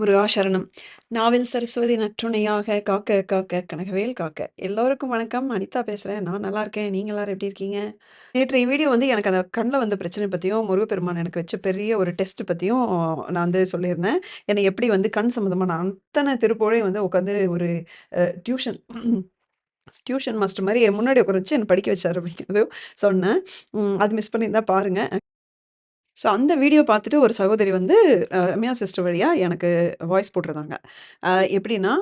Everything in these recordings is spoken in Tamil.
முருகா சரணம். நாவில் சரஸ்வதி நற்றுணையாக காக்க காக்க கனகவேல் காக்க. எல்லோருக்கும் வணக்கம். அனிதா பேசுகிறேன் நான் நல்லா இருக்கேன். நீங்க எல்லாரும் எப்படி இருக்கீங்க? நேற்றைய வீடியோ வந்து எனக்கு அந்த கண்ணில் வந்த பிரச்சனை பற்றியும் முருகப்பெருமான் எனக்கு வச்ச பெரிய ஒரு டெஸ்ட் பற்றியும் நான் வந்து சொல்லியிருந்தேன். என்னை எப்படி வந்து கண் சம்மந்தமான அத்தனை திருப்புகழையும் வந்து உட்காந்து ஒரு டியூஷன் டியூஷன் மாஸ்டர் மாதிரி என் முன்னாடி உட்கார வச்சு என்னை படிக்க வச்சார் அப்படிங்கிறது சொன்னேன். அது மிஸ் பண்ணியிருந்தா பாருங்கள் ஸோ அந்த வீடியோ பார்த்துட்டு ஒரு சகோதரி வந்து ரம்யா சிஸ்டர் வழியாக எனக்கு வாய்ஸ் போட்டிருந்தாங்க. எப்படின்னா,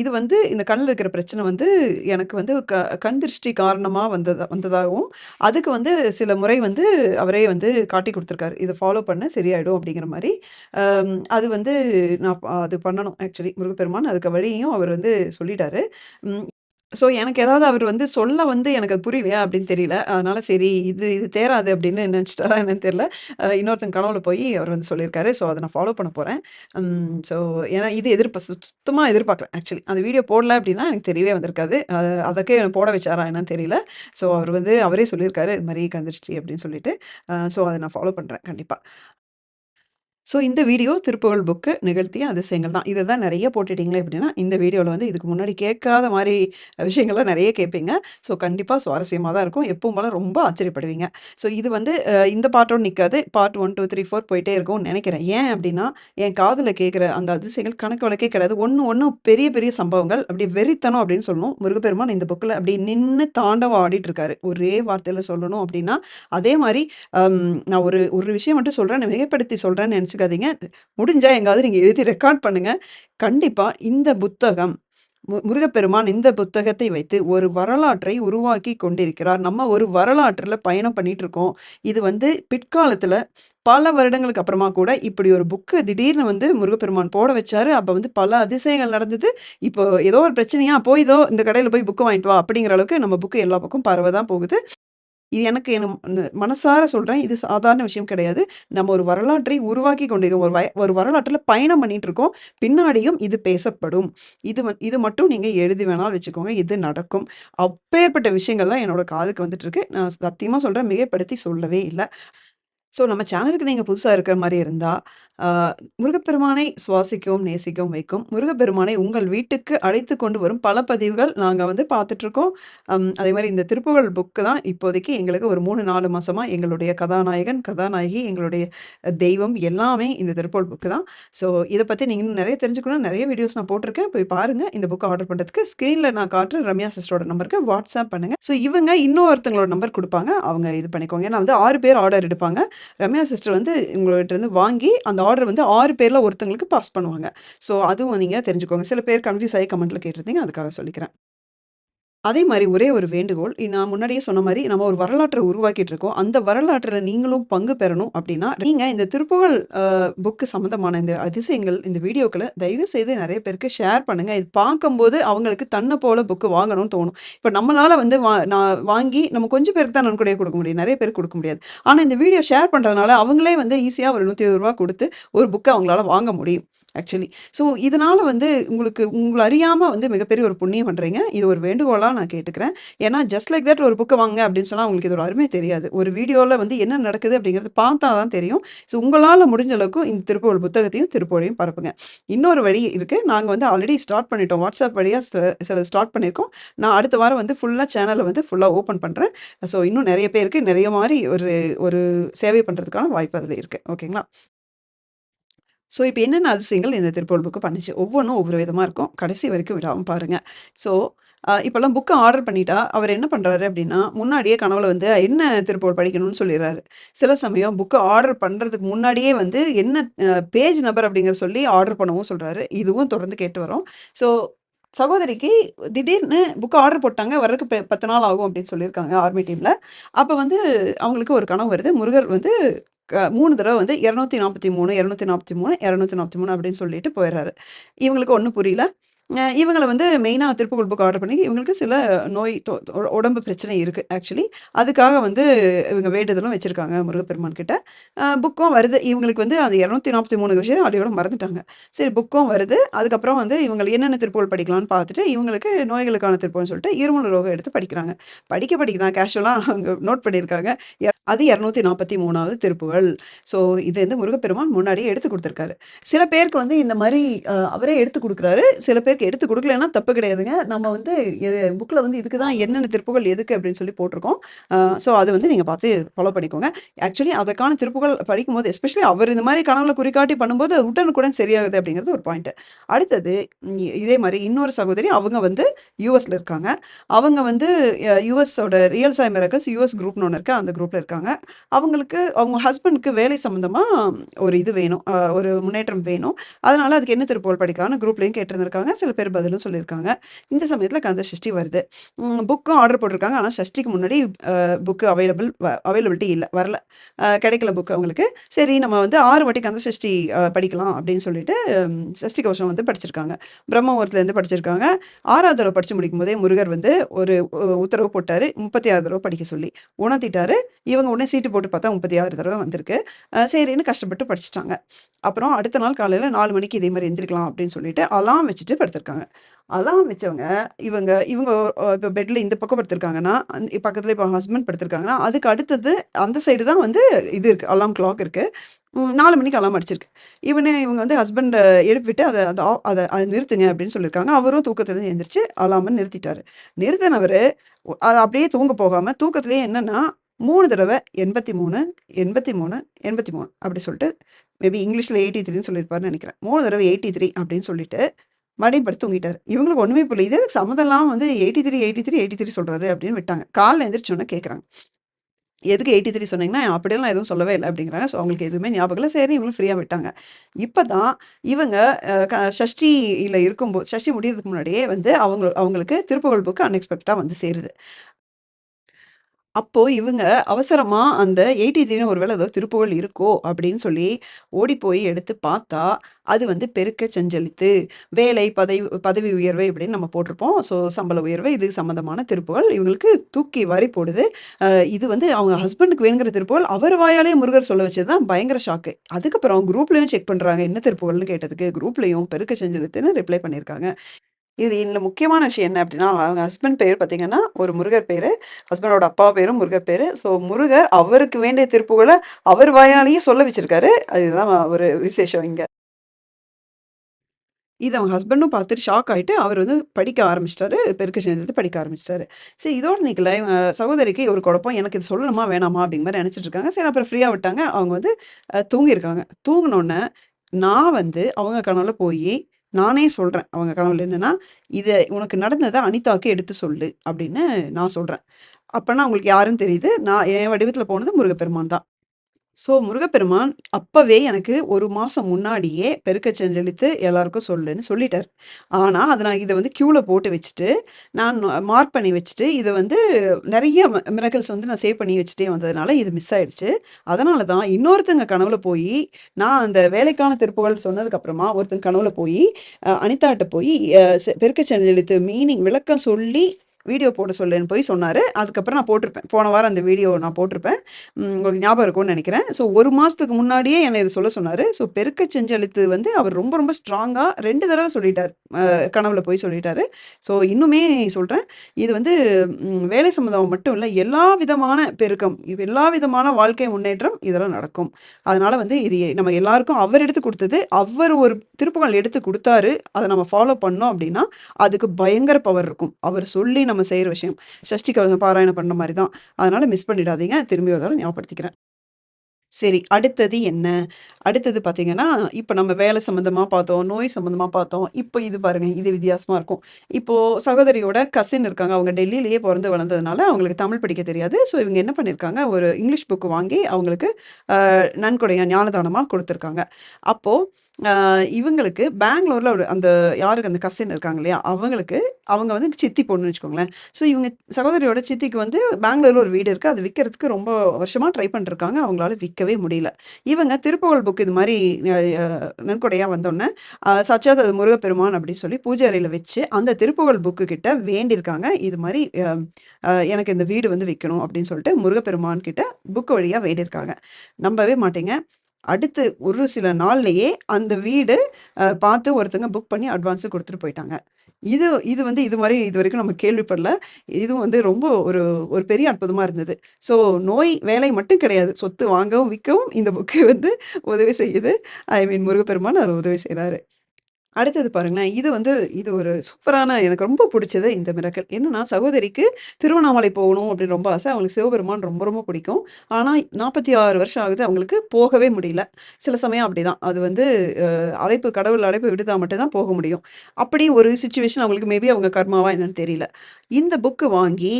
இது வந்து இந்த கண்ணில் இருக்கிற பிரச்சனை வந்து எனக்கு வந்து க கண் திருஷ்டி காரணமா வந்ததா வந்ததாகவும், அதுக்கு வந்து சில முறை வந்து அவரே வந்து காட்டிக் கொடுத்துருக்காரு இதை ஃபாலோ பண்ண சரியாயிடும் அப்படிங்கிற மாதிரி அது வந்து நான் அது பண்ணணும் ஆக்சுவலி முருகப்பெருமான் அதுக்கு வழியையும் அவர் வந்து சொல்லிட்டாரு. ஸோ எனக்கு ஏதாவது அவர் வந்து சொல்ல வந்து எனக்கு அது புரியலையா அப்படின்னு தெரியல. அதனால சரி இது இது தேராது அப்படின்னு நினச்சிட்டாரா என்னன்னு தெரியல. இன்னொருத்தன் கனவுல போய் அவர் வந்து சொல்லியிருக்காரு. ஸோ அதை நான் ஃபாலோ பண்ண போகிறேன் ஸோ ஏன்னா இது எதிர்ப்ப சுத்தமாக எதிர்பார்க்கல ஆக்சுவலி. அந்த வீடியோ போடல அப்படின்னா எனக்கு தெரியவே வந்திருக்காது. அ அதற்கே போட வச்சாரா என்னன்னு தெரியல. ஸோ அவர் வந்து அவரே சொல்லியிருக்காரு. இது மாதிரி கந்திரிச்சி அப்படின்னு சொல்லிட்டு. ஸோ அதை நான் ஃபாலோ பண்ணுறேன் கண்டிப்பாக ஸோ இந்த வீடியோ திருப்புகழ் புக்கு நிகழ்த்திய அதிசயங்கள் தான். இதை தான் நிறைய போட்டுட்டீங்களே அப்படின்னா, இந்த வீடியோவில் வந்து இதுக்கு முன்னாடி கேட்காத மாதிரி விஷயங்கள்லாம் நிறைய கேட்பீங்க. ஸோ கண்டிப்பாக சுவாரஸ்யமாக தான் இருக்கும். எப்பவும் போல ரொம்ப ஆச்சரியப்படுவீங்க. ஸோ இது வந்து இந்த பார்ட்டோட நிற்காது பார்ட் 1, 2, 3, 4 போயிட்டே இருக்கும்னு நினைக்கிறேன் ஏன் அப்படின்னா, என் காதில் கேட்குற அந்த அதிசயங்கள் கணக்கு வழக்கே கிடையாது. ஒன்று ஒன்றும் பெரிய பெரிய சம்பவங்கள். அப்படி வெறித்தனம் அப்படின்னு சொல்லணும். முருகப்பெருமான் இந்த புக்கில் அப்படியே நின்று தாண்டவம் ஆடிட்டு இருக்காரு. ஒரே வார்த்தையில் சொல்லணும் அப்படின்னா, அதே மாதிரி நான் ஒரு ஒரு விஷயம் மட்டும் சொல்கிறேன் மிகப்படுத்தி சொல்கிறேன்னு நினச்சி வச்சுக்காதீங்க முடிஞ்சால் எங்காவது நீங்கள் எழுதி ரெக்கார்ட் பண்ணுங்க. கண்டிப்பாக இந்த புத்தகம் மு முருகப்பெருமான் இந்த புத்தகத்தை வைத்து ஒரு வரலாற்றை உருவாக்கி கொண்டிருக்கிறார். நம்ம ஒரு வரலாற்றில் பயணம் பண்ணிட்டு இருக்கோம். இது வந்து பிற்காலத்தில் பல வருடங்களுக்கு அப்புறமா கூட இப்படி ஒரு புக்கு திடீர்னு வந்து முருகப்பெருமான் போட வச்சாரு. அப்போ வந்து பல அதிசயங்கள் நடந்தது. இப்போ ஏதோ ஒரு பிரச்சனையா, போய் இதோ இந்த கடையில் போய் புக்கு வாங்கிட்டு வா அப்படிங்கிற அளவுக்கு நம்ம புக்கு எல்லா பக்கம் பரவ தான் போகுது. இது எனக்கு மனசார சொல்கிறேன் இது சாதாரண விஷயம் கிடையாது. நம்ம ஒரு வரலாற்றை உருவாக்கி கொண்டிருக்கோம். ஒரு வய ஒரு வரலாற்றில் பயணம் பண்ணிட்டு இருக்கோம். பின்னாடியும் இது பேசப்படும். இது இது மட்டும் நீங்கள் எழுதி வேணாலும் வச்சுக்கோங்க. இது நடக்கும். அப்பேற்பட்ட விஷயங்கள் தான் என்னோட காதுக்கு வந்துட்டு இருக்கு. நான் சத்தியமாக சொல்கிறேன் மிகப்படுத்தி சொல்லவே இல்லை ஸோ நம்ம சேனலுக்கு நீங்கள் புதுசாக இருக்கிற மாதிரி இருந்தால் முருகப்பெருமானை சுவாசிக்கவும், நேசிக்கவும் வைக்கும். முருகப்பெருமானை உங்கள் வீட்டுக்கு அழைத்து கொண்டு வரும் பல பதிவுகள் நாங்கள் வந்து பார்த்துட்ருக்கோம் அதே மாதிரி இந்த திருப்புகழ் புக்கு தான் இப்போதைக்கு எங்களுக்கு ஒரு மூணு நாலு மாதமாக எங்களுடைய கதாநாயகன், கதாநாயகி, எங்களுடைய தெய்வம் எல்லாமே இந்த திருப்புகழ் புக்கு தான். ஸோ இதை பற்றி நீங்கள் இன்னும் நிறைய தெரிஞ்சுக்கணும் நிறைய வீடியோஸ் நான் போட்டிருக்கேன். போய் பாருங்கள் இந்த புக்கை ஆர்டர் பண்ணுறதுக்கு ஸ்க்ரீனில் நான் காட்டுற ரம்யா சிஸ்டரோட நம்பருக்கு வாட்ஸ்அப் பண்ணுங்கள் ஸோ இவங்க இன்னொருத்தங்களோட நம்பர் கொடுப்பாங்க அவங்க இது பண்ணிக்கோங்க. ஏன்னா வந்து ஆறு பேர் ஆர்டர் எடுப்பாங்க. ரம்யா சிஸ்டர் வந்து உங்கள்கிட்ட இருந்து வாங்கி அந்த ஆர்டர் வந்து ஆறு பேரில் ஒருத்தங்களுக்கு பாஸ் பண்ணுவாங்க. ஸோ அதுவும் நீங்கள் தெரிஞ்சுக்கோங்க. சில பேர் கன்ஃப்யூஸ் ஆகி கமெண்ட்டில் கேட்டிருந்தீங்க. அதுக்காக சொல்லிக்கிறேன். அதே மாதிரி ஒரே ஒரு வேண்டுகோள். நான் முன்னாடியே சொன்ன மாதிரி நம்ம ஒரு வரலாற்றை உருவாக்கிட்டு இருக்கோம். அந்த வரலாற்றில் நீங்களும் பங்கு பெறணும் அப்படின்னா, நீங்கள் இந்த திருப்புகழ் புக்கு சம்மந்தமான இந்த அதிசயங்கள், இந்த வீடியோக்களை தயவு செய்து நிறைய பேருக்கு ஷேர் பண்ணுங்கள் இது பார்க்கும்போது அவங்களுக்கு தன்னை போல புக்கு வாங்கணும்னு தோணும். இப்போ நம்மளால வந்து வா நான் வாங்கி நம்ம கொஞ்சம் பேருக்கு தான் நன்கொடையை கொடுக்க முடியும். நிறைய பேருக்கு கொடுக்க முடியாது. ஆனால் இந்த வீடியோ ஷேர் பண்ணுறதுனால அவங்களே வந்து ஈஸியாக ஒரு நூற்றி இருபது ரூபா கொடுத்து ஒரு புக்கை அவங்களால வாங்க முடியும். ஆக்சுவலி. ஸோ இதனால் வந்து உங்களுக்கு உங்களை அறியாமல் வந்து மிகப்பெரிய ஒரு புண்ணியம் பண்ணுறீங்க இது ஒரு வேண்டுகோளாக நான் கேட்டுக்கிறேன். ஏன்னா ஜஸ்ட் லைக் தட் ஒரு புக்கை வாங்க அப்படின்னு சொன்னால் உங்களுக்கு இதோட அருமை தெரியாது. ஒரு வீடியோவில் வந்து என்ன நடக்குது அப்படிங்கிறது பார்த்தா தான் தெரியும். ஸோ உங்களால் முடிஞ்ச அளவுக்கு இந்த திருப்பூர் புத்தகத்தையும், திருப்பூரையும் பரப்புங்க. இன்னொரு வழி இருக்குது நாங்கள் வந்து ஆல்ரெடி ஸ்டார்ட் பண்ணிட்டோம். வாட்ஸ்அப் வழியாக சில ஸ்டார்ட் பண்ணியிருக்கோம். நான் அடுத்த வாரம் வந்து ஃபுல்லாக சேனலை வந்து ஃபுல்லாக ஓப்பன் பண்ணுறேன் ஸோ இன்னும் நிறைய பேருக்கு நிறைய மாதிரி ஒரு ஒரு சேவை பண்ணுறதுக்கான வாய்ப்பு அதில் இருக்குது ஓகேங்களா? ஸோ இப்போ என்னென்ன அதிசயங்கள் இந்த திருப்பூர் புக்கு பண்ணுச்சு. ஒவ்வொன்றும் ஒவ்வொரு விதமாக இருக்கும். கடைசி வரைக்கும் விடாமல் பாருங்கள் ஸோ இப்போல்லாம் புக்கை ஆர்டர் பண்ணிட்டா, அவர் என்ன பண்ணுறாரு அப்படின்னா, முன்னாடியே கனவுல வந்து என்ன திருப்பூர் படிக்கணும்னு சொல்லிடுறாரு சில சமயம் புக்கை ஆர்டர் பண்ணுறதுக்கு முன்னாடியே வந்து என்ன பேஜ் நம்பர் அப்படிங்கிற சொல்லி ஆர்டர் பண்ணவும் சொல்கிறாரு இதுவும் தொடர்ந்து கேட்டு வரோம். ஸோ சகோதரிக்கு திடீர்னு புக் ஆர்டர் போட்டாங்க. வர்றதுக்கு பத்து நாள் ஆகும் அப்படின்னு சொல்லியிருக்காங்க ஆர்மி டீமில் அப்போ வந்து அவங்களுக்கு ஒரு கனவு வருது. முருகர் வந்து மூணு தடவை வந்து இரநூத்தி நாற்பத்தி மூணு இரநூத்தி நாற்பத்தி மூணு இரநூத்தி நாற்பத்தி மூணு அப்படின்னு சொல்லிட்டு போயிடுறாரு. இவங்களுக்கு ஒன்றும் புரியல. இவங்களை வந்து மெயினாக திருப்புகழ் புக் ஆர்டர் பண்ணி இவங்களுக்கு சில நோய் உடம்பு பிரச்சனை இருக்குது ஆக்சுவலி. அதுக்காக வந்து இவங்க வேண்டுதலும் வச்சுருக்காங்க முருகப்பெருமான் கிட்ட. புக்கும் வருது. இவங்களுக்கு வந்து அது 243 விஷயம் அடியோட மறந்துட்டாங்க. சரி புக்கும் வருது. அதுக்கப்புறம் வந்து இவங்களுக்கு என்னென்ன திருப்புகழ் படிக்கலான்னு பார்த்துட்டு, இவங்களுக்கு நோய்களுக்கான திருப்புகழ்னு சொல்லிட்டு இருமல் ரோகம் எடுத்து படிக்கிறாங்க. படிக்க படிக்க தான் கேஷுவலாக அவங்க நோட் பண்ணியிருக்காங்க. எ அது 243வது திருப்புகழ். ஸோ இது வந்து முருகப்பெருமான் முன்னாடியே எடுத்து கொடுத்துருக்காரு சில பேருக்கு வந்து இந்த மாதிரி அவரே எடுத்து கொடுக்குறாரு சில பேர் விளக்கு எடுத்து கொடுக்கலன்னா தப்பு கிடையாதுங்க. நம்ம வந்து இது வந்து இதுக்கு தான் என்னென்ன திருப்புகள் எதுக்கு அப்படின்னு சொல்லி போட்டிருக்கோம். ஸோ அதை வந்து நீங்க பார்த்து ஃபாலோ பண்ணிக்கோங்க. ஆக்சுவலி அதற்கான திருப்புகள் படிக்கும்போது எஸ்பெஷலி அவர் இந்த மாதிரி கனவுல குறிக்காட்டி பண்ணும்போது உடனுக்குடன் சரியாகுது அப்படிங்கிறது ஒரு பாயிண்ட். அடுத்தது இதே மாதிரி இன்னொரு சகோதரி அவங்க வந்து யுஎஸ்ல இருக்காங்க. அவங்க வந்து யூஎஸோட ரியல் சாய் மிராக்கிள்ஸ் யூஎஸ் குரூப்னு ஒன்று இருக்கு. அந்த குரூப்பில் இருக்காங்க. அவங்களுக்கு அவங்க ஹஸ்பண்ட்க்கு வேலை சம்மந்தமாக ஒரு இது வேணும். ஒரு முன்னேற்றம் வேணும். அதனால அதுக்கு என்ன திருப்புகள் படிக்கலாம்னு குரூப்லயும் கேட்டிருந்திருக்காங்க. சில பேர் பதிலும் சொல்லியிருக்காங்க. இந்த சமயத்தில் கந்த சஷ்டி வருது. புக்கும் ஆர்டர் போட்டிருக்காங்க. ஆனால் சஷ்டிக்கு முன்னாடி புக்கு அவைலபிள் அவைலபிலிட்டி இல்லை வரல. கிடைக்கல புக் அவங்களுக்கு. சரி நம்ம வந்து ஆறு வாட்டி கந்த சஷ்டி படிக்கலாம் அப்படின்னு சொல்லிட்டு சஷ்டி கவசம் வந்து படிச்சிருக்காங்க. பிரம்மபுரத்துலேருந்து படிச்சிருக்காங்க படிச்சிருக்காங்க. 6வது தடவ படிச்சு முடிக்கும்போதே முருகர் வந்து ஒரு உத்தரவு போட்டாரு. 36 தடவ படிக்க சொல்லி. உணர்த்திட்டாரு. இவங்க உடனே சீட்டு போட்டு பார்த்தா முப்பத்தி ஆறு தடவை வந்திருக்கு. சரின்னு கஷ்டப்பட்டு படிச்சுட்டாங்க. அப்புறம் அடுத்த நாள் காலையில் நாலு மணிக்கு இதே மாதிரி எந்திரிக்கலாம் அப்படின்னு சொல்லிட்டு அலாம் வச்சுட்டு படுத்திருக்காங்க. அலாம் வச்சவங்க இவங்க இவங்க இப்போ பெட்டில் பெட்ல இந்த பக்கம் படுத்திருக்காங்கன்னா, அந் இப்போ ஹஸ்பண்ட் படுத்திருக்காங்கன்னா, அதுக்கு அடுத்தது அந்த சைடு தான் வந்து இது இருக்கு. அலாம் கிளாக் இருக்கு. நாலு மணிக்கு அலாம் அடிச்சிருக்கு. இவனே இவங்க வந்து ஹஸ்பண்ட எழுப்பிட்டு அதை அதை அதை அதை நிறுத்துங்க அப்படின்னு சொல்லியிருக்காங்க. அவரும் தூக்கத்திலேருந்து எந்திரிச்சு அலார்ம நிறுத்திட்டாரு. நிறுத்தினவர் அதை அப்படியே தூங்க போகாம தூக்கத்திலேயே என்னன்னா 3 தடவ 83, 83, 83 அப்படி சொல்லிட்டு மேபி இங்கிலீஷில் எயிட்டி த்ரீன்னு சொல்லியிருப்பாருன்னு நெனைக்கிறேன். 3 தடவ 83 அப்படின்னு சொல்லிட்டு மறுபடியும் படுத்து தூங்கிட்டாரு. இவங்களுக்கு ஒண்ணுமே புரியல. இது எதுக்கு சம்மந்தம் இல்லாம வந்து 83, 83, 83 சொல்றாரு அப்படின்னு விட்டாங்க. காலைல எந்திரிச்சோன்னே கேட்குறாங்க. எதுக்கு 83 சொன்னீங்கன்னா, அப்படியெல்லாம் எதுவும் சொல்லவே இல்லை அப்படிங்கிறாங்க. ஸோ அவங்களுக்கு எதுவுமே ஞாபகம் இல்லை சரி இவங்களும் ஃப்ரீயாக விட்டாங்க. இப்போ தான் இவங்க க க சஷ்டியில இருக்கும்போது சஷ்டி முடியறதுக்கு முன்னாடியே வந்து அவங்க அவங்களுக்கு திருப்புகழ் புக்கு அன்எக்ஸ்பெக்டாக வந்து சேருது. அப்போது இவங்க அவசரமாக அந்த 83ன்னு ஒரு வேளை ஏதோ திருப்புகழ் இருக்கோ அப்படின்னு சொல்லி ஓடி போய் எடுத்து பார்த்தா, அது வந்து பெருக்க செஞ்சலித்து, வேலை, பதவி பதவி உயர்வு இப்படின்னு நம்ம போட்டிருப்போம். ஸோ சம்பள உயர்வு இது சம்மந்தமான திருப்புகழ். இவங்களுக்கு தூக்கி வாரி போடுது. இது வந்து அவங்க ஹஸ்பண்டுக்கு வேணுங்கிற திருப்புகழ் அவர் வாயாலே முருகர் சொல்ல வச்சது தான் பயங்கர ஷாக்கு. அதுக்கப்புறம் குரூப்லேயும் செக் பண்ணுறாங்க என்ன திருப்புகள்னு கேட்டதுக்கு குரூப்லேயும் பெருக்க செஞ்சலித்துன்னு ரிப்ளை பண்ணியிருக்காங்க. இது இதுல முக்கியமான விஷயம் என்ன அப்படின்னா, அவங்க ஹஸ்பண்ட் பேர் பார்த்தீங்கன்னா, ஒரு முருகர் பேரு. ஹஸ்பண்டோட அப்பா பேரும் முருகர் பேர் ஸோ முருகர் அவருக்கு வேண்டிய திருப்புகளை அவர் வாயாலேயே சொல்ல வச்சிருக்காரு. அதுதான் ஒரு விசேஷம் இங்கே இது அவங்க ஹஸ்பண்டும் பார்த்துட்டு ஷாக் ஆகிட்டு அவர் வந்து படிக்க ஆரம்பிச்சிட்டாரு பெருக்க படிக்க ஆரம்பிச்சிட்டாரு சரி இதோட நிற்கல இவங்க சகோதரிக்கு ஒரு குழப்பம். எனக்கு இது சொல்லணுமா? வேணாமா? அப்படிங்கிற மாதிரி நினச்சிட்டு இருக்காங்க. சரி அப்புறம் ஃப்ரீயாக விட்டாங்க. அவங்க வந்து தூங்கியிருக்காங்க. தூங்கினோடனே நான் வந்து அவங்க கனவுல போய் நானே சொல்கிறேன் அவங்க கனவுல என்னென்னா இதை உனக்கு நடந்ததை அனிதாவுக்கு எடுத்து சொல்லு" அப்படின்னு நான் சொல்கிறேன் அப்போனா அவங்களுக்கு யாருன்னு தெரியுது. நான் என் வடிவத்தில் போனது முருகப்பெருமான் தான். ஸோ முருகப்பெருமான் அப்பவே எனக்கு ஒரு மாதம் முன்னாடியே பெருக்க செஞ்சலித்து எல்லாருக்கும் சொல்லுன்னு சொல்லிட்டார் ஆனால் அதை நான் இதை வந்து க்யூவில் போட்டு வச்சுட்டு, நான் மார்க் பண்ணி வச்சுட்டு, இதை வந்து நிறைய மிரகல்ஸ் வந்து நான் சேவ் பண்ணி வச்சுட்டே வந்ததுனால, இது மிஸ் ஆயிடுச்சு. அதனால தான் இன்னொருத்தங்க கனவுல போய் நான் அந்த வேலைக்கான திருப்புகள் சொன்னதுக்கப்புறமா ஒருத்தங்க கனவுல போய் அனிதாட்ட போய் அ பெருக்க செஞ்சலித்து மீனிங் விளக்கம் சொல்லி, வீடியோ போட சொல்லுன்னு போய் சொன்னார் அதுக்கப்புறம் நான் போட்டிருப்பேன். போன வாரம் அந்த வீடியோ நான் போட்டிருப்பேன். உங்களுக்கு ஞாபகம் இருக்கும்னு நினைக்கிறேன் ஸோ ஒரு மாதத்துக்கு முன்னாடியே என்னை இது சொல்ல சொன்னார் ஸோ பெருக்க செஞ்சலித்து வந்து அவர் ரொம்ப ரொம்ப ஸ்ட்ராங்காக ரெண்டு தடவை சொல்லிட்டார் கனவுல போய் சொல்லிட்டாரு. ஸோ இன்னுமே சொல்கிறேன் இது வந்து வேலை சம்மந்தம் மட்டும் இல்லை எல்லா விதமான பெருக்கம், எல்லா விதமான வாழ்க்கை முன்னேற்றம் இதெல்லாம் நடக்கும். அதனால் வந்து இது நம்ம எல்லாருக்கும் அவர் எடுத்து கொடுத்தது அவர் ஒரு திருப்புகள் எடுத்து கொடுத்தாரு அதை நம்ம ஃபாலோ பண்ணோம் அப்படின்னா, அதுக்கு பயங்கர பவர் இருக்கும். அவர் சொல்லி நம்ம நம்ம செய்கிற விஷயம். சஷ்டி கவசம் பாராயணம் பண்ண மாதிரி தான். அதனால் மிஸ் பண்ணிடாதீங்க. திரும்பி ஒரு தடவை ஞாபகப்படுத்திக்கிறேன். சரி. அடுத்தது என்ன? அடுத்தது பார்த்தீங்கன்னா, இப்போ நம்ம வேலை சம்மந்தமாக பார்த்தோம். நோய் சம்மந்தமாக பார்த்தோம். இப்போ இது பாருங்கள் இது வித்தியாசமாக இருக்கும். இப்போது சகோதரியோட கசின் இருக்காங்க. அவங்க டெல்லியிலேயே பிறந்து வளர்ந்ததுனால, அவங்களுக்கு தமிழ் படிக்க தெரியாது. ஸோ இவங்க என்ன பண்ணியிருக்காங்க, ஒரு இங்கிலீஷ் புக்கு வாங்கி அவங்களுக்கு நன்கொடையாக ஞானதானமாக கொடுத்துருக்காங்க அப்போது இவங்களுக்கு பெங்களூரில் ஒரு அந்த யாருக்கு அந்த கசின் இருக்காங்க இல்லையா? அவங்களுக்கு அவங்க வந்து சித்தி பொண்ணுன்னு வச்சுக்கோங்களேன். ஸோ இவங்க சகோதரியோட சித்திக்கு வந்து பெங்களூரில் ஒரு வீடு இருக்குது அது விற்கிறதுக்கு ரொம்ப வருஷமாக ட்ரை பண்ணிருக்காங்க. அவங்களால விற்கவே முடியல. இவங்க திருப்புகழ் புக் இது மாதிரி நன்கொடையாக வந்தோடனே சச்சாத் அது முருகப்பெருமான் அப்படின்னு சொல்லி பூஜை அறையில் வச்சு, அந்த திருப்புகழ் புக்கு கிட்ட வேண்டியிருக்காங்க. இது மாதிரி எனக்கு இந்த வீடு வந்து விற்கணும் அப்படின்னு சொல்லிட்டு முருகப்பெருமான் கிட்ட புக் வழியாக வேண்டியிருக்காங்க. நம்பவே மாட்டேங்க அடுத்து ஒரு சில நாள்லையே அந்த வீடு பார்த்து ஒருத்தங்க புக் பண்ணி அட்வான்ஸு கொடுத்துட்டு போயிட்டாங்க. இது இது வந்து இது மாதிரி இது வரைக்கும் நம்ம கேள்விப்படல. இதுவும் வந்து ரொம்ப ஒரு ஒரு பெரிய அற்புதமாக இருந்தது. ஸோ நோய், வேலை மட்டும் கிடையாது. சொத்து வாங்கவும், விற்கவும் இந்த புக்கு வந்து உதவி செய்யுது. ஐ மீன் முருகப்பெருமான் அதுல உதவி செய்கிறாரு அடுத்தது பாருங்களேன். இது வந்து இது ஒரு சூப்பரான எனக்கு ரொம்ப பிடிச்சது இந்த மிரக்கல் என்னன்னா சகோதரிக்கு திருவண்ணாமலை போகணும் அப்படின்னு ரொம்ப ஆசை. அவங்களுக்கு சிவபெருமான் ரொம்ப ரொம்ப பிடிக்கும். ஆனால் நாற்பத்தி ஆறு வருஷம் ஆகுது அவங்களுக்கு போகவே முடியல. சில சமயம் அப்படிதான். அது வந்து அழைப்பு கடவுள் அழைப்பு விடுதா மட்டும்தான் போக முடியும். அப்படி ஒரு சுச்சுவேஷன் அவங்களுக்கு மேபி அவங்க கர்மாவா என்னன்னு தெரியல. இந்த புக்கு வாங்கி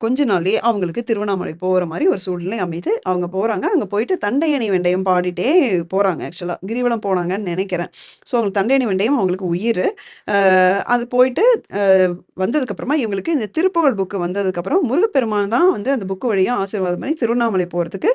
கொஞ்ச நாள்லயே அவங்களுக்கு திருவண்ணாமலை போகிற மாதிரி ஒரு சூழ்நிலை அமைது அவங்க போகிறாங்க அங்கே போயிட்டு தண்டையணி வெண்டையம் பாடிட்டே போகிறாங்க ஆக்சுவலாக கிரிவலம் போனாங்கன்னு நினைக்கிறேன் ஸோ அவங்களுக்கு தண்டையணி வெண்டயம் அவங்களுக்கு உயிர் அது போயிட்டு வந்ததுக்கப்புறமா இவங்களுக்கு இந்த திருப்புகழ் புக்கு வந்ததுக்கப்புறம் முருகப்பெருமான் தான் வந்து அந்த புக்கு வழியாக ஆசீர்வாதம் பண்ணி திருவண்ணாமலை போகிறதுக்கு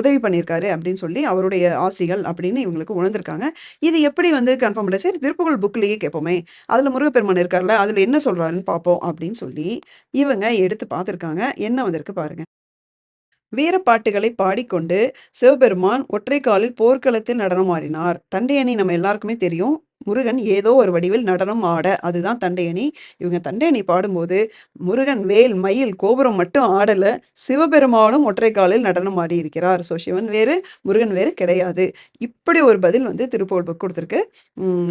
உதவி பண்ணியிருக்காரு அப்படின்னு சொல்லி அவருடைய ஆசிகள் அப்படின்னு இவங்களுக்கு உணர்ந்திருக்காங்க. இது எப்படி வந்து கன்ஃபார்ம் பண்ண சரி திருப்புகழ் புக்லேயே கேட்போமே. அதில் முருகப்பெருமான் இருக்கார்ல. அதில் என்ன சொல்கிறாருன்னு பார்ப்போம் அப்படின்னு சொல்லி இவங்க எடு எடுத்து பார்த்துருக்காங்க. என்ன வந்திருக்கு பாருங்க. வீரப்பாட்டுகளை பாடிக்கொண்டு சிவபெருமான் ஒற்றை காலில் போர்க்களத்தில் நடனமாடினார். தண்டையணி நம்ம எல்லாருக்குமே தெரியும். முருகன் ஏதோ ஒரு வடிவில் நடனம் ஆட, அதுதான் தண்டையணி. இவங்க தண்டையணி பாடும்போது, முருகன் வேல், மயில், கோபுரம் மட்டும் ஆடல. சிவபெருமானும் ஒற்றை காலில் நடனம் ஆடியிருக்கிறார். ஸோ சிவன் வேறு, முருகன் வேறு கிடையாது. இப்படி ஒரு பதில் வந்து திருப்புகழ் புக் கொடுத்துருக்கு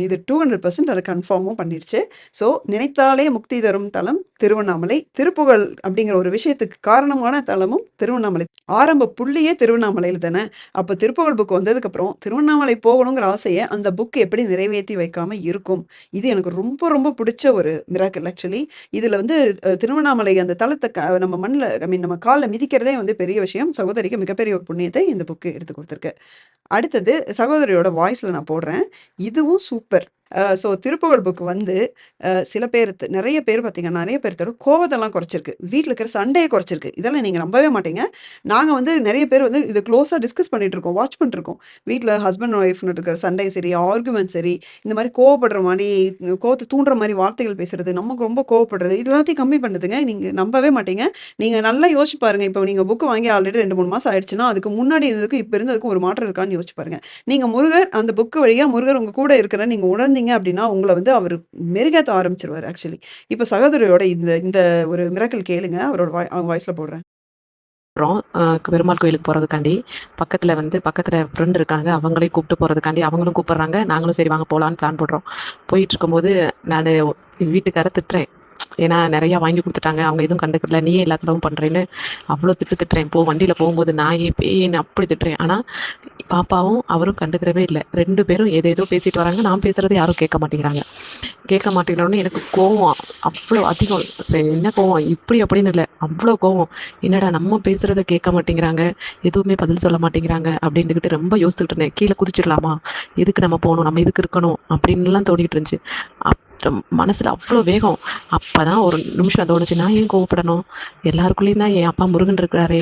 இது டூ ஹண்ட்ரட் பர்சன்ட் அது கன்ஃபார்மும் பண்ணிடுச்சு. ஸோ நினைத்தாலே முக்தி தரும் தலம் திருவண்ணாமலை. திருப்புகழ் அப்படிங்கிற ஒரு விஷயத்துக்கு காரணமான தலமும் திருவண்ணாமலை. ஆரம்ப புள்ளியே திருவண்ணாமலையில் தானே. அப்போ திருப்புகழ் புக் வந்ததுக்கப்புறம் திருவண்ணாமலை போகணுங்கிற ஆசையை அந்த புக் எப்படி நிறைவேற்றி வைக்காம இருக்கும்? இது எனக்கு ரொம்ப ரொம்ப பிடிச்ச ஒரு மிராக்கல் ஆக்சுவலி. இதுல வந்து திருவண்ணாமலை அந்த தளத்தை நம்ம மண்ணில் ஐ மீன் நம்ம காலில் மிதிக்கிறதே வந்து பெரிய விஷயம். சகோதரிக்கு மிகப்பெரிய ஒரு புண்ணியத்தை இந்த புக்கு எடுத்து கொடுத்துருக்கு அடுத்தது சகோதரியோட வாய்ஸ்ல நான் போடுறேன். இதுவும் சூப்பர். ஸோ திருப்புகழ் புக் வந்து சில பேர் நிறைய பேர் பார்த்தீங்கன்னா, நிறைய பேர்த்தோட கோபத்தெல்லாம் குறைச்சிருக்கு. வீட்டில் இருக்கிற சண்டையை குறைச்சிருக்கு. இதெல்லாம் நீங்கள் நம்பவே மாட்டீங்க. நாங்கள் வந்து நிறைய பேர் வந்து இது க்ளோஸாக டிஸ்கஸ் பண்ணிட்டு இருக்கோம். வாட்ச் பண்ணிட்டுருக்கோம். வீட்டில் ஹஸ்பண்ட் ஒய்ஃப்னு இருக்கிற சண்டை சரி, ஆர்குமெண்ட் சரி, இந்த மாதிரி கோவப்படுற மாதிரி கோவத்தை தூண்டுற மாதிரி வார்த்தைகள் பேசுறது, நமக்கு ரொம்ப கோவப்படுறது, இது எல்லாத்தையும் கம்மி பண்ணுதுங்க. நீங்கள் நம்பவே மாட்டீங்க. நீங்கள் நல்லா யோசிச்சு பாருங்க. இப்போ நீங்கள் புக்கு வாங்கி ஆல்ரெடி ரெண்டு மூணு மாதம் ஆயிடுச்சுன்னா, அதுக்கு முன்னாடி இருந்ததுக்கும், இப்போ இருந்ததுக்கும் ஒரு மாற்றம் இருக்கான்னு யோசிச்சு பாருங்க. நீங்கள் முருகர் அந்த புக்கு வழியாக முருகர் உங்கள் கூட இருக்கிற நீங்கள் உணர்ந்தீங்க அப்படின்னா, உங்களை வந்து அவர் மெருகேத்த ஆரம்பிச்சிருவார் ஆக்சுவலி. இப்போ சகோதரியோட இந்த இந்த ஒரு மிராக்கிள் கேளுங்க. அவரோட வாய் அவங்க வாய்ஸ்ல போடுறேன். அப்புறம் பெருமாள் கோயிலுக்கு போறதுக்காண்டி, பக்கத்துல வந்து பக்கத்துல ஃப்ரெண்ட் இருக்காங்க. அவங்களையும் கூப்பிட்டு போறதுக்காண்டி அவங்களும் கூப்பிடுறாங்க. நாங்களும் சரி வாங்க போலான்னு பிளான் போடுறோம். போயிட்டுருக்கும்போது நானு வீட்டுக்கார திட்டுறேன். ஏன்னா நிறையா வாங்கி கொடுத்துட்டாங்க அவங்க எதுவும் கண்டுக்கல. நீயே ஏன் எல்லா செலவும் பண்றேன்னு அவ்ளோ திட்டு திட்டுறேன். போ வண்டியில போகும்போது நான் ஏன் பேன்னு அப்படி திட்டுறேன். ஆனா பாப்பாவும், அவரும் கண்டுக்கிறவே இல்லை ரெண்டு பேரும் ஏதேதோ பேசிட்டு வராங்க. நான் பேசுறத யாரும் கேட்க மாட்டேங்கிறாங்க. கேட்க மாட்டேங்கிறோன்னு எனக்கு கோவம் அவ்வளோ அதிகம். என்ன கோவம்? இப்படி அப்படின்னு இல்லை அவ்வளோ கோவம். என்னடா நம்ம பேசுறத கேட்க மாட்டேங்கிறாங்க. எதுவுமே பதில் சொல்ல மாட்டேங்கிறாங்க அப்படின்ட்டுக்கிட்டு ரொம்ப யோசிச்சுட்டு இருந்தேன். கீழே குதிச்சிடலாமா? எதுக்கு நம்ம போகணும் நம்ம எதுக்கு இருக்கணும்? அப்படின்னுலாம் தோணிட்டு இருந்துச்சு. மனசில் அவ்வளோ வேகம் அப்போ தான் ஒரு நிமிஷம் தோணுச்சு. நான் ஏன் கோவப்படணும்? எல்லாருக்குள்ளேயும் தான் என் அப்பா முருகன் இருக்கிறாரே.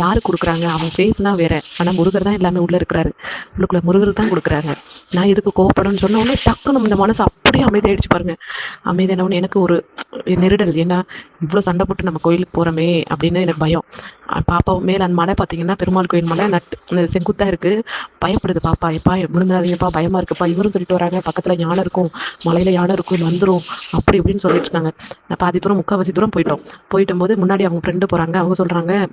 யாருக்கு கொடுக்குறாங்க அவன் பேசுனா வேற. ஆனால் முருகர் தான் எல்லாமே உள்ளே இருக்கிறாரு. உள்ளுக்குள்ளே முருகர் தான் கொடுக்குறாங்க நான் எதுக்கு கோவப்படணும்னு சொன்ன உடனே டக்குனு இந்த மனசு அப்படியே அமைதியாயிடுச்சு பாருங்க. அமைதியான எனக்கு ஒரு நெருடல். ஏன்னா இவ்வளோ சண்டை போட்டு நம்ம கோயிலுக்கு போகிறோமே அப்படின்னு எனக்கு பயம். பாப்பா மேலே அந்த மலை பார்த்தீங்கன்னா, பெருமாள் கோயில் மலை நட்டு செங்குத்தாக இருக்குது பயப்படுது பாப்பா. எப்பா விழுந்துறாதீங்கப்பா பயமாக இருக்குப்பா. இவரும் சொல்லிட்டு வராங்க. பக்கத்தில் யானை இருக்கும். மலையில் யானை இருக்கும். வந்துடும் அப்படி இப்படின்னு சொல்லிட்டு இருக்காங்க. நான் பாதி தூரம் முக்காவாசி தூரம் போயிட்டோம். போயிட்டும்போது முன்னாடி அவங்க ஃப்ரெண்டு போறாங்க. அவங்க சொல்றாங்க,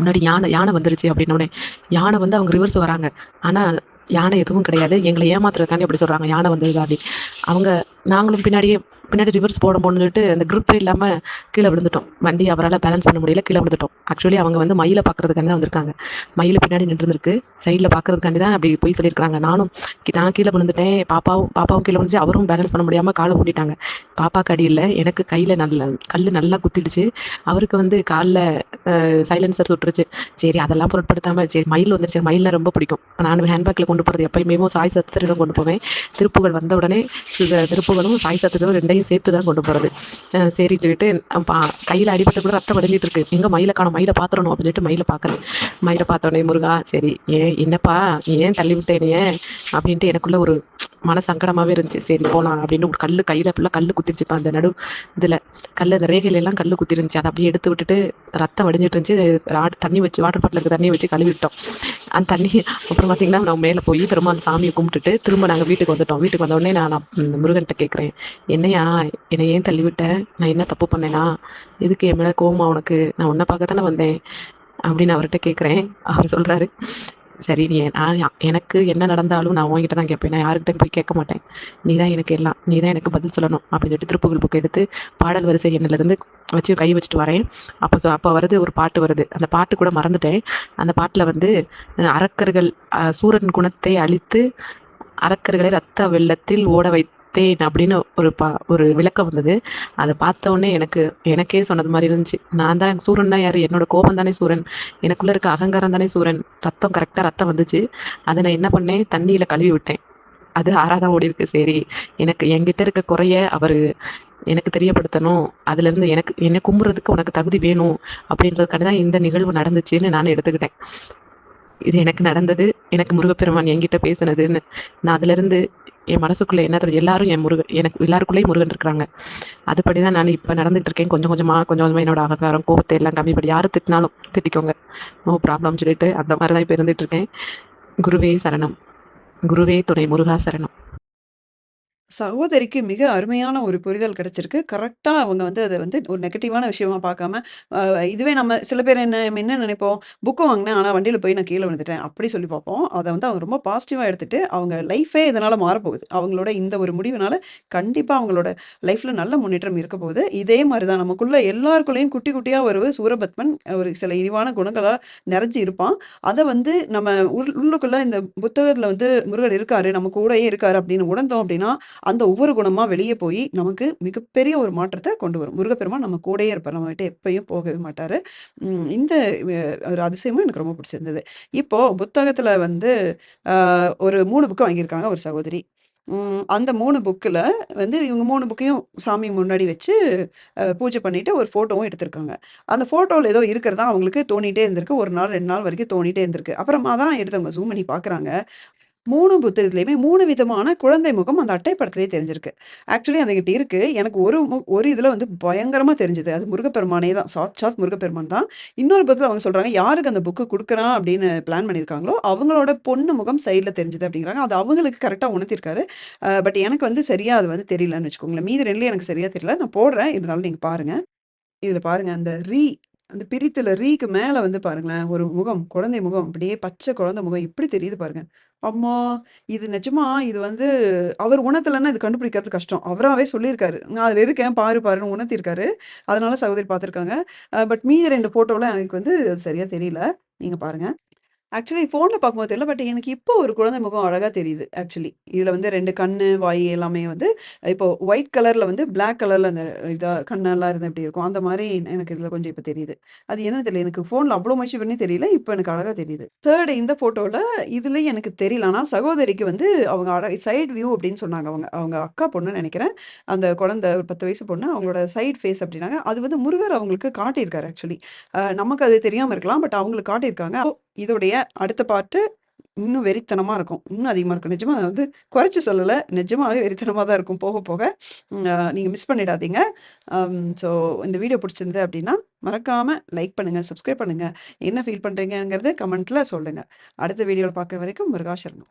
முன்னாடி யானை யானை வந்துருச்சு அப்படின்னோனே, யானை வந்து அவங்க ரிவர்ஸ் வராங்க. ஆனா யானை எதுவும் கிடையாது. எங்களை ஏமாத்துறதுக்காண்டி அப்படி சொல்றாங்க. யானை வந்ததுக்காண்டி. அவங்க நாங்களும் பின்னாடியே பின்னாடி ரிவர்ஸ் போட போகணும்னு சொல்லிட்டு அந்த குரூப்பே இல்லாமல் கீழே விழுந்துட்டோம். வண்டி அவரால் பேலன்ஸ் பண்ண முடியல. கீழே விழுந்துட்டோம். ஆக்சுவலி அவங்க வந்து மயில பார்க்கறதுக்காண்டி தான் வந்திருக்காங்க. மயில் பின்னாடி நின்றுந்திருக்கு. சைடில் பார்க்கறதுக்காண்டி தான் அப்படி போய் சொல்லியிருக்காங்க. நானும் நான் கீழே விழுந்துட்டேன். பாப்பாவும் பாப்பாவும் கீழே விழுந்துச்சு. அவரும் பேலன்ஸ் பண்ண முடியாமல் காலை ஊட்டிட்டாங்க பாப்பாக்கு அடி இல்லை எனக்கு கையில் நல்ல கல் நல்லா குத்திடுச்சு. அவருக்கு வந்து காலில் சைலன்சர் சுட்டுருச்சு. சரி அதெல்லாம் பொருட்படுத்தாமல் சரி மயில் வந்துருச்சு. மயிலில் ரொம்ப பிடிக்கும். நான் ஹேண்ட்பேக்கில் கொண்டு போகிறது எப்பயுமே சாய் சத்சரி கொண்டு போவேன். திருப்புகழ் வந்த உடனே திருப்புகளும் சாய் சாய் ரெண்டே 2யும் சேர்த்து தான் கொண்டு போறது. அ சரின்னு சொல்லிட்டு கையில அடிபட்டு கூட ரத்தம் வடிஞ்சிட்டு இருக்கு. எங்கே மயில காணோம். மயில பாத்துறணும் அப்படின்னு சொல்லிட்டு மயில பார்க்குறேன் மயில பார்த்த முருகா சரி ஏன் என்னப்பா ஏன் தள்ளி விட்டேனே அப்படின்ட்டு எனக்குள்ள ஒரு மன சங்கடமாவே இருந்துச்சு. சரி போகலாம் அப்படின்னு ஒரு கல் கையில ஃபுல்லாக கல் குத்திருச்சுப்பா அந்த நடு இதில் கல் அந்த ரேகையில எல்லாம் கல்லு குத்திருந்துச்சு. அதை அப்படியே எடுத்து விட்டுட்டு ரத்தம் வடிஞ்சிட்டு இருந்துச்சு. ராட் தண்ணி வச்சு வாட்டர் பாட்டில் இருக்க வச்சு கழுவி விட்டோம். அந்த தண்ணி அப்புறம் பார்த்தீங்கன்னா, நான் மேலே போய் பெருமாள் சாமியை கும்பிட்டுட்டு திரும்ப நாங்கள் வீட்டுக்கு வந்துட்டோம். வீட்டுக்கு வந்த உடனே நான் முருகன்கிட்ட கேட்குறேன் என்னையா என்னை ஏன் தள்ளி நான் என்ன தப்பு பண்ணேனா? எதுக்கு என் மேலே கோவமா உனக்கு? நான் உன்னை பார்க்க தானே வந்தேன். அப்படின்னு அவர்கிட்ட கேட்குறேன் அவர் சொல்கிறாரு சரி நீ நான் எனக்கு என்ன நடந்தாலும் நான் உன்கிட்ட தான் கேட்பேன். நான் யாருக்கிட்டையும் போய் கேட்க மாட்டேன். நீ தான் எனக்கு எல்லாம். நீ தான் எனக்கு பதில் சொல்லணும் அப்படின்னு சொல்லிட்டு திருப்புகள் புக் எடுத்து பாடல் வரிசை எண்ணுல இருந்து வச்சு கை வச்சுட்டு வரேன். அப்போ ஸோ அப்போ வருது ஒரு பாட்டு வருது. அந்த பாட்டு கூட மறந்துட்டேன். அந்த பாட்டில் வந்து அரக்கர்கள் சூரன் குணத்தை அழித்து அரக்கர்களை ரத்த வெள்ளத்தில் ஓட பார்த்தேன் அப்படின்னு ஒரு பா ஒரு விளக்கம் வந்தது. அதை பார்த்த உடனே எனக்கு எனக்கே சொன்னது மாதிரி இருந்துச்சு. நான் தான் சூரன்னா யார் என்னோட கோபம் தானே சூரன். எனக்குள்ளே இருக்க அகங்காரம் தானே சூரன். ரத்தம் கரெக்டாக ரத்தம் வந்துச்சு. அதை நான் என்ன பண்ணேன்? தண்ணியில் கழுவி விட்டேன். அது ஆறாதான் ஓடி இருக்கு சரி எனக்கு என்கிட்ட இருக்க குறைய அவர் எனக்கு தெரியப்படுத்தணும். அதுலருந்து எனக்கு என்னை கும்புறதுக்கு உனக்கு தகுதி வேணும் அப்படின்றதுக்காண்டி தான் இந்த நிகழ்வு நடந்துச்சுன்னு நான் எடுத்துக்கிட்டேன். இது எனக்கு நடந்தது. எனக்கு முருகப்பெருமான் என்கிட்ட பேசினதுன்னு. நான் அதுலேருந்து என் மனசுக்குள்ளே என்ன எல்லாரும் என் முருகன் எனக்கு எல்லாருக்குள்ளேயும் முருகன் இருக்கிறாங்க. அதுபடி தான் நான் இப்போ நடந்துட்டு இருக்கேன். கொஞ்சம் கொஞ்சமாக கொஞ்சம் கொஞ்சமாக என்னோட அகங்காரம், கோபத்தை எல்லாம் கம்மி பண்ணி யாரு திட்டினாலும் திட்டிக்கோங்க. நோ ப்ராப்ளம்னு சொல்லிட்டு அந்த மாதிரி தான் இப்போ இருந்துட்டு இருக்கேன். குருவே சரணம். குருவே துணை முருகா சரணம். சகோதரிக்கு மிக அருமையான ஒரு புரிதல் கிடைச்சிருக்கு. கரெக்ட்டா அவங்க வந்து அத வந்து ஒரு நெகட்டிவான விஷயமா பார்க்காம, அ இதுவே நம்ம சில பேர் என்ன என்ன நினைப்போம்? புக் வாங்கினேன் ஆனா வண்டியில போய் நான் கீழ விழுந்துட்டேன். அப்படி சொல்லி பார்ப்போம். அத வந்து அவங்க ரொம்ப பாசிட்டிவா எடுத்துட்டு, அவங்க லைஃபே இதனால மாறப்போகுது. அவங்களோட இந்த ஒரு முடிவுனால கண்டிப்பா அவங்களோட லைஃப்ல நல்ல முன்னேற்றம் இருக்க போகுது. இதே மாரி தான் நமக்குள்ள எல்லாருக்குள்ளயும் குட்டி குட்டியா ஒரு சூரபத்மன் ஒரு சில இழிவான குணங்களா நிறைஞ்சு இருப்பான். அத வந்து நம்ம உள் உள்ளுக்குள்ள இந்த புத்தகத்துல வந்து முருகன் இருக்காரு. நம்ம கூடயே இருக்காரு அப்படின்னு உணர்ந்தோம் அப்படின்னா, அந்த ஒவ்வொரு குணமாக வெளியே போய் நமக்கு மிகப்பெரிய ஒரு மாற்றத்தை கொண்டு வரும். முருகப்பெருமான் நம்ம கூடயே இருப்பார். நம்ம விட்டு எப்பயும் போகவே மாட்டார் இந்த ஒரு அதிசயமும் எனக்கு ரொம்ப பிடிச்சிருந்தது. இப்போது புத்தகத்தில் வந்து ஒரு மூணு புக்கு வாங்கியிருக்காங்க ஒரு சகோதரி. அந்த மூணு புக்கில் வந்து இவங்க மூணு புக்கையும் சாமி முன்னாடி வச்சு பூஜை பண்ணிட்டு ஒரு ஃபோட்டோவும் எடுத்திருக்காங்க. அந்த ஃபோட்டோவில் ஏதோ இருக்கிறதா அவங்களுக்கு தோணிகிட்டே இருந்திருக்கு. ஒரு நாள் ரெண்டு நாள் வரைக்கும் தோணிகிட்டே இருந்திருக்கு. அப்புறமா தான் எடுத்து அவங்க ஜூம் பண்ணி பார்க்குறாங்க. மூணு புத்தகத்துலேயுமே மூணு விதமான குழந்தை முகம் அந்த அட்டைப்படத்துலேயே தெரிஞ்சிருக்கு. ஆக்சுவலி அதுகிட்ட இருக்குது எனக்கு ஒரு மு ஒரு இதில் வந்து பயங்கரமாக தெரிஞ்சுது அது முருகப்பெருமானே தான். சாட்சாத் முருகப்பெருமான் தான். இன்னொரு புத்தகத்துல அவங்க சொல்கிறாங்க யாருக்கு அந்த புக்கு கொடுக்குறான் அப்படின்னு பிளான் பண்ணியிருக்காங்களோ, அவங்களோட பொண்ணு முகம் சைடில் தெரிஞ்சுது அப்படிங்கிறாங்க. அது அவங்களுக்கு கரெக்டாக உணர்த்திருக்காரு பட் எனக்கு வந்து சரியாக அது வந்து தெரியலன்னு வச்சுக்கோங்களேன். மீதி 2லயும் எனக்கு சரியாக தெரியல. நான் போடுறேன். இருந்தாலும் நீங்கள் பாருங்கள் இதில் பாருங்கள் அந்த ரீ அந்த பிரித்துல ரீக்கு மேலே வந்து பாருங்களேன், ஒரு முகம், குழந்தை முகம் அப்படியே பச்சை குழந்தை முகம் எப்படி தெரியுது பாருங்கள் அம்மா! இது நிஜமா இது வந்து அவர் உணர்த்தலைன்னா இது கண்டுபிடிக்கிறது கஷ்டம். அவராகவே சொல்லியிருக்காரு. நான் அதில் இருக்கேன் பாரு பாருன்னு உணர்த்திருக்காரு அதனால சகோதரி பார்த்துருக்காங்க. பட் மீதி 2 ஃபோட்டோலாம் எனக்கு வந்து சரியாக தெரியல. நீங்கள் பாருங்கள் ஆக்சுவலி ஃபோனில் பார்க்கும்போது தெரியல. பட் எனக்கு இப்போ ஒரு குழந்தை முகம் அழகாக தெரியுது ஆக்சுவலி. இதில் வந்து ரெண்டு கண் வாய் எல்லாமே வந்து இப்போ ஒயிட் கலரில் வந்து பிளாக் கலரில் அந்த இதாக கண்ணெல்லாம் இருந்தால் எப்படி இருக்கும்? அந்த மாதிரி எனக்கு இதில் கொஞ்சம் இப்போ தெரியுது. அது என்னன்னு தெரியல. எனக்கு ஃபோனில் அவ்வளோ மென்ஷன் பண்ணி தெரியல. இப்போ எனக்கு அழகாக தெரியுது. தேர்டு இந்த ஃபோட்டோவில் இதுலேயும் எனக்கு தெரியல. ஆனால் சகோதரிக்கு வந்து அவங்க அழ சைட் வியூ அப்படின்னு சொன்னாங்க அவங்க. அவங்க அக்கா பொண்ணுன்னு நினைக்கிறேன் அந்த குழந்தை ஒரு 10 வயசு பொண்ணு. அவங்களோட சைட் ஃபேஸ் அப்படின்னாங்க. அது வந்து முருகர் அவங்களுக்கு காட்டியிருக்காரு ஆக்சுவலி. நமக்கு அது தெரியாமல் இருக்கலாம். பட் அவங்களுக்கு காட்டியிருக்காங்க. இதோடைய அடுத்த பார்ட்டு இன்னும் வெறித்தனமாக இருக்கும். இன்னும் அதிகமாக இருக்கும். நிஜமாக வந்து குறைச்சி சொல்லலை நிஜமாகவே வெறித்தனமாக தான் இருக்கும் போக போக. நீங்கள் மிஸ் பண்ணிடாதீங்க. ஸோ இந்த வீடியோ பிடிச்சிருந்தது அப்படின்னா, மறக்காமல் லைக் பண்ணுங்கள் சப்ஸ்கிரைப் பண்ணுங்க. என்ன ஃபீல் பண்ணுறீங்கிறது கமெண்ட்டில் சொல்லுங்கள் அடுத்த வீடியோவில் பார்க்குற வரைக்கும் முருகாசரணம்